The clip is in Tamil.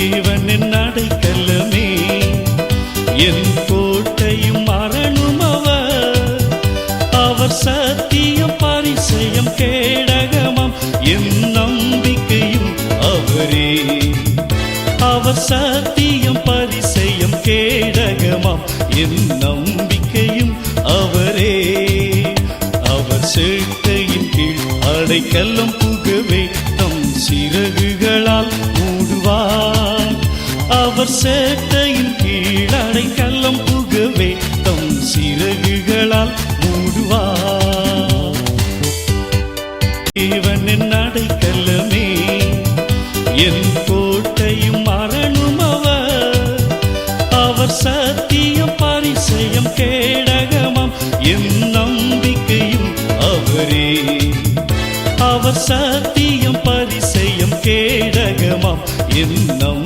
இவன் என் அடைக்கல்லமே என் கோட்டையும் மரணும் அவர். அவர் சத்தியம் பரிசயம் கேடகமம் என் நம்பிக்கையும் அவரே. அவர் சத்தியம் பரிசயம் கேடகமம் என் நம்பிக்கையும் அவரே. அவர் சேட்டையின் கீழ் அடைக்கல்லம் புகவே தம் சிறகுகளால் அவர் சேட்டையின் கீழடை கள்ளம் புகவே தம் சிறகுகளால் மூடுவார். இவன் என் அடைக்கல்லமே என் கோட்டையும் மரணும் அவர். அவர் சத்தியம் பரிசயம் கேடகமம் என் நம்பிக்கையும் அவரே. அவர் சத்தியம் பரிசயம் கேடகமாம் என் நம்